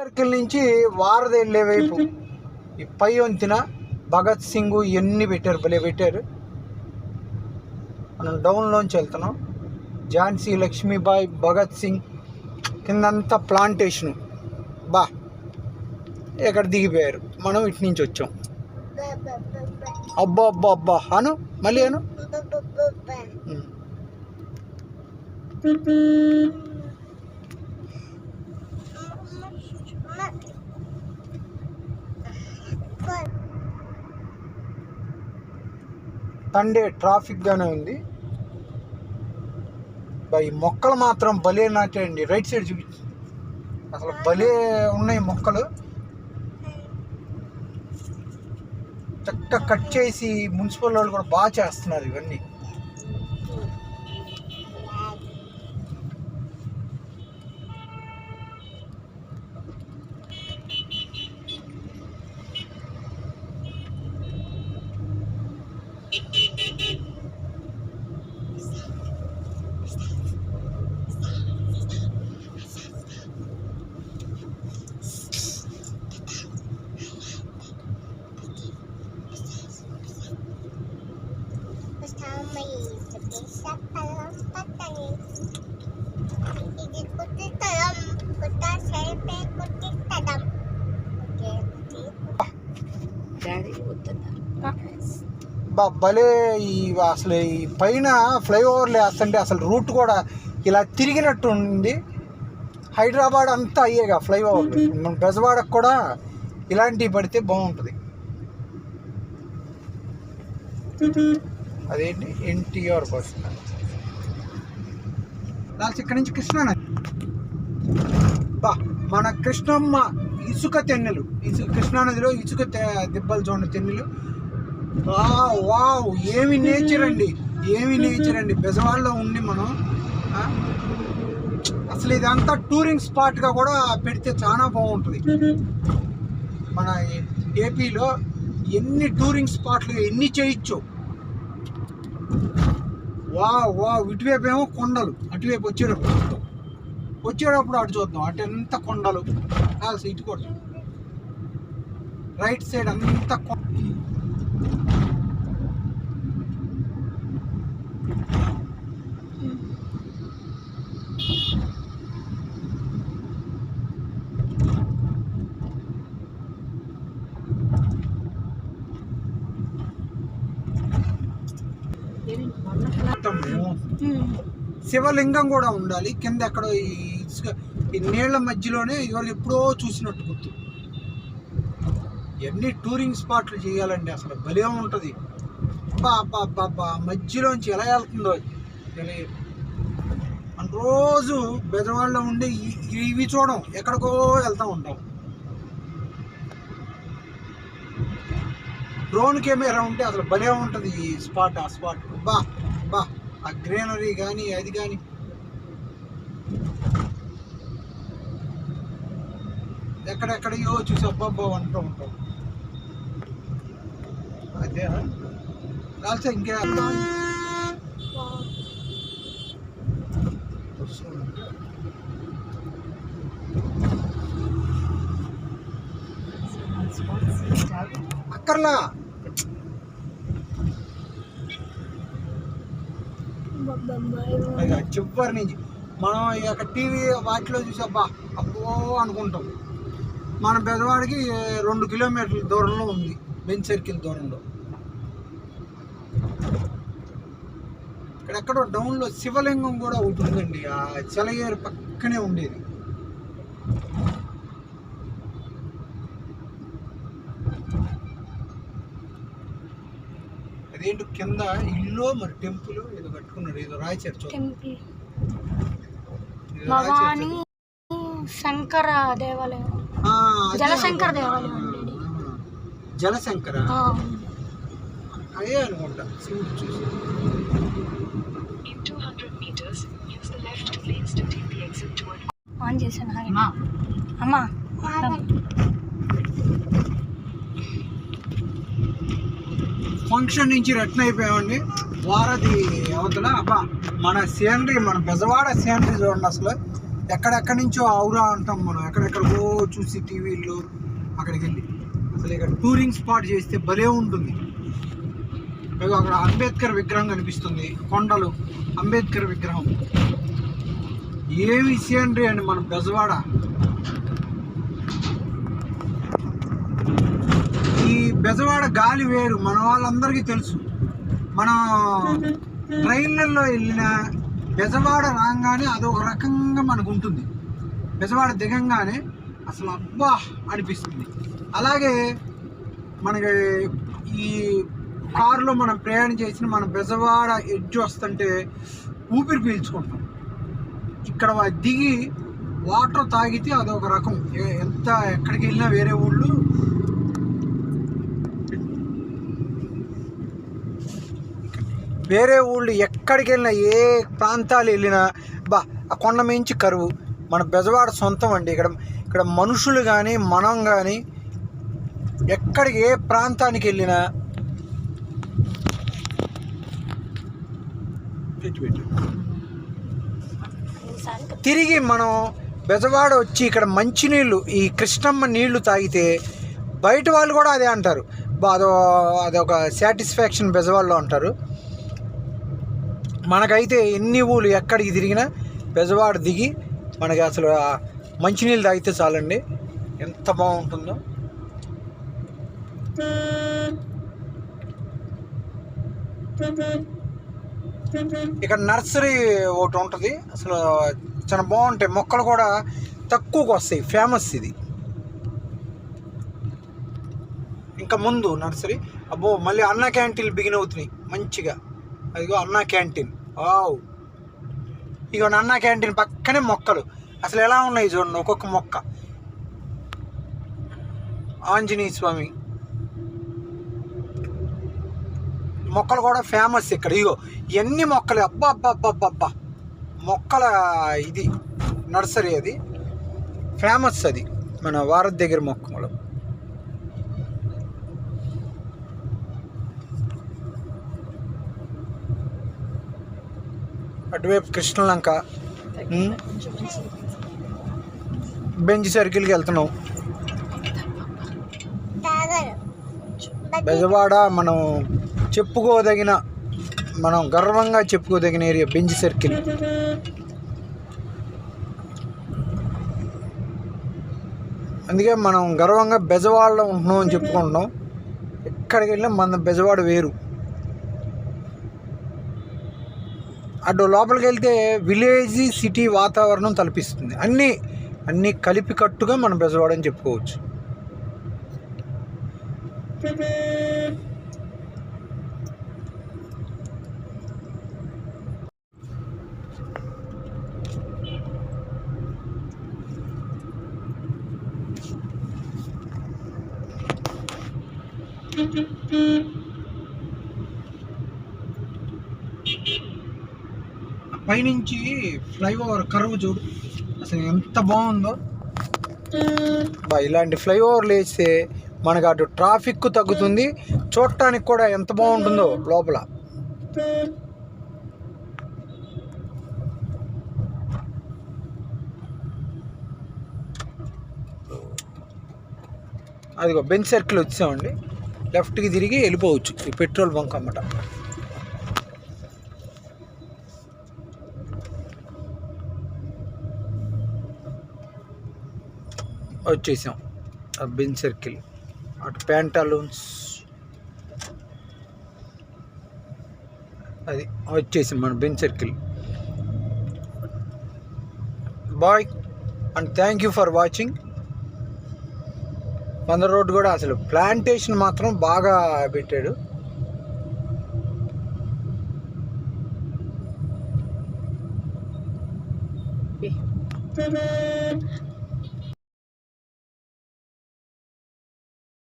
Circle నుంచి వారధి వెళ్ళే వైపు. ఈ పై వంతిన భగత్ సింగ్ ఇవన్నీ పెట్టారు? భలే పెట్టారు. మనం డౌన్లోంచి వెళ్తున్నాం. ఝాన్సీ లక్ష్మీబాయి భగత్ సింగ్ కిందంతా ప్లాంటేషను బా. ఇక్కడ దిగిపోయారు? మనం ఇటు నుంచి వచ్చాం. అబ్బా అబ్బా అబ్బా. అను మళ్ళీ అను. తండే సండే ట్రాఫిక్గానే ఉంది. బై మొక్కలు మాత్రం భలే నాటాయండి. రైట్ సైడ్ చూపించి అసలు భలే ఉన్నాయి మొక్కలు. చక్కగా కట్ చేసి మున్సిపల్ వాళ్ళు కూడా బాగా చేస్తున్నారు ఇవన్నీ. భలే ఈ అసలు ఈ పైన ఫ్లైఓవర్లు వేస్తుంటే అసలు రూట్ కూడా ఇలా తిరిగినట్టు ఉంది హైదరాబాద్ అంతా అయ్యేగా ఫ్లైఓవర్. మన బెజవాడకు కూడా ఇలాంటివి పడితే బాగుంటుంది. అదేంటి? ఎన్టీఆర్ బస్. లాస్ట్ ఇక్కడ నుంచి కృష్ణా బా మన కృష్ణమ్మ ఇసుక తెన్నెలు. ఇసుక కృష్ణానదిలో ఇసుక దిబ్బలు చూడండి తెన్నెలు. వావ్ వావ్ ఏమి నేచర్ అండి. ఏమి నేచర్ అండి. బెజవాడలో ఉండి మనం అసలు ఇదంతా టూరింగ్ స్పాట్గా కూడా పెడితే చాలా బాగుంటుంది. మన ఏపీలో ఎన్ని టూరింగ్ స్పాట్లు ఎన్ని చేయొచ్చు? వా వా ఇటువైపు ఏమో కొండలు. అటువైపు వచ్చేటప్పుడు వచ్చేటప్పుడు అటు చూద్దాం. అటు ఎంత కొండలు? కాదు ఇటు కూడా రైట్ సైడ్ అంతా శివలింగం కూడా ఉండాలి. కింద ఎక్కడో ఈ ఇసుక ఈ నీళ్ళ మధ్యలోనే ఇవాళ ఎప్పుడో చూసినట్టు గుర్తు. ఎన్ని టూరింగ్ స్పాట్లు చేయాలండి అసలు. భలే ఉంటుంది. బా బా బా బా మధ్యలోంచి ఎలా వెళ్తుందో. మన రోజు బెజవాడలో ఉండి ఇవి చూడం. ఎక్కడికో వెళ్తూ ఉంటాం. డ్రోన్ కెమెరా ఉంటే అసలు భలే ఉంటుంది ఈ స్పాట్ ఆ స్పాట్. బా ఆ గ్రీనరీ కానీ అది కానీ ఎక్కడెక్కడయో చూసి అబ్బాబ్బా అంటూ ఉంటాం. అదే కాల్సా ఇంకే అక్కర్లా? చివరి నుంచి. మనం ఇక టీవీ వాటిలో చూసి అబ్బా అబ్బో అనుకుంటాం. మన పెద్దవాడికి రెండు కిలోమీటర్ల దూరంలో ఉంది బెంచ్ సర్కిల్ దూరంలో. ఇక్కడెక్కడో డౌన్లో శివలింగం కూడా ఒకటి ఉందండి ఆ చెలయేరు పక్కనే ఉండేది. అదేంటి కింద ఇల్లు మరి టెంపుల్ ఏదో కట్టుకున్నాడు ఏదో రాయచారు చూడండి. టెంపుల్. భవానీ శంకర దేవాలయం. జలశంకర. దేవాలయం జలశంకర అదే అనుకుంటా శివుడు చూసి. In 200 meters, use ఫంక్షన్ నుంచి రిటర్న్ అయిపోయామండి. వారది అవతల అబ్బా మన సీనరీ మన బెజవాడ సీనరీ చూడండి అసలు. ఎక్కడెక్కడి నుంచో ఔరా అంటాం మనం. ఎక్కడెక్కడికో చూసి టీవీల్లో అక్కడికి వెళ్ళి. అసలు ఇక్కడ టూరింగ్ స్పాట్ చేస్తే భలే ఉంటుంది. అక్కడ అంబేద్కర్ విగ్రహం కనిపిస్తుంది. కొండలు అంబేద్కర్ విగ్రహం. ఏమి సీనరీ అండి మన బెజవాడ ఈ బెజవాడ గాలి వేరు. మన వాళ్ళందరికీ తెలుసు. మనం ట్రైన్లలో వెళ్ళిన బెజవాడ రాగానే అదొక రకంగా మనకు ఉంటుంది. బెజవాడ దిగంగానే అసలు అబ్బా అనిపిస్తుంది. అలాగే మనకి ఈ కారులో మనం ప్రయాణం చేసిన మన బెజవాడ ఎడ్జ్ వస్తుంటే ఊపిరి పీల్చుకుంటాం. ఇక్కడ దిగి వాటర్ తాగితే అదొక రకం. ఎంత ఎక్కడికి వెళ్ళినా వేరే ఊళ్ళు వేరే ఊళ్ళు ఎక్కడికి వెళ్ళినా ఏ ప్రాంతాలు వెళ్ళినా బా ఆ కొండ మించి కరువు. మన బెజవాడ సొంతం అండి. ఇక్కడ ఇక్కడ మనుషులు కానీ మనం కానీ ఎక్కడికి ఏ ప్రాంతానికి వెళ్ళినా తిరిగి మనం బెజవాడ వచ్చి ఇక్కడ మంచినీళ్ళు ఈ కృష్ణమ్మ నీళ్ళు తాగితే బయట వాళ్ళు కూడా అదే అంటారు. బా అదో అదొక సాటిస్ఫాక్షన్ బెజవాడలో అంటారు. మనకైతే ఎన్ని ఊళ్ళు ఎక్కడికి తిరిగినా పెజవాడు దిగి మనకి అసలు మంచినీళ్ళు తాగితే చాలండి. ఎంత బాగుంటుందో. ఇక్కడ నర్సరీ ఒకటి ఉంటుంది. అసలు చాలా బాగుంటాయి. మొక్కలు కూడా తక్కువకు వస్తాయి. ఫేమస్ ఇది. ఇంకా ముందు నర్సరీ. అబ్బో మళ్ళీ అన్న క్యాంటీన్లు బిగిన్ అవుతున్నాయి. మంచిగా. అదిగో అన్న క్యాంటీన్. వావ్. ఇగో అన్నా క్యాంటీన్ పక్కనే మొక్కలు. అసలు ఎలా ఉన్నాయి చూడండి ఒక్కొక్క మొక్క. ఆంజనేయ స్వామి. మొక్కలు కూడా ఫేమస్ ఇక్కడ. ఇగో ఎన్ని మొక్కలు? అబ్బా అబ్బా అబ్బా అబ్బా అబ్బా మొక్కల ఇది నర్సరీ అది. ఫేమస్ అది మన వారధి దగ్గర మొక్కలు. అటువైపు కృష్ణలంక ఉమ్, బెంచ్ సర్కిల్కి వెళ్తున్నాం. బెజవాడ మనం చెప్పుకోదగిన మనం గర్వంగా చెప్పుకోదగిన ఏరియా బెంచ్ సర్కిల్. అందుకే మనం గర్వంగా బెజవాడలో ఉంటున్నాం అని చెప్పుకుంటున్నాం. ఎక్కడికి వెళ్ళినా మన బెజవాడ వేరు. అటు లోపలికి వెళ్తే విలేజ్ సిటీ వాతావరణం తలపిస్తుంది. అన్నీ అన్నీ కలిపి కట్టుగా మనం బెజవాడ అని చెప్పుకోవచ్చు. పైనుంచి ఫ్లైఓవర్ కర్వ్ చూడు. అసలు ఎంత బాగుందో. బా ఇలాంటి ఫ్లైఓవర్లు వేస్తే మనకు అటు ట్రాఫిక్ తగ్గుతుంది. చూడటానికి కూడా ఎంత బాగుంటుందో లోపల. అదిగో బెంచ్ సర్కిల్ వచ్చామండి. లెఫ్ట్కి తిరిగి వెళ్ళిపోవచ్చు. ఈ పెట్రోల్ బంక్ అన్నమాట వచ్చేసాం. ఆ సర్కిల్. అటు ప్యాంటాలూన్స్. అది వచ్చేసాం మన Benz Circle. Bye and thank you for watching. వంద రోడ్డు కూడా అసలు ప్లాంటేషన్ మాత్రం బాగా పెట్టాడు.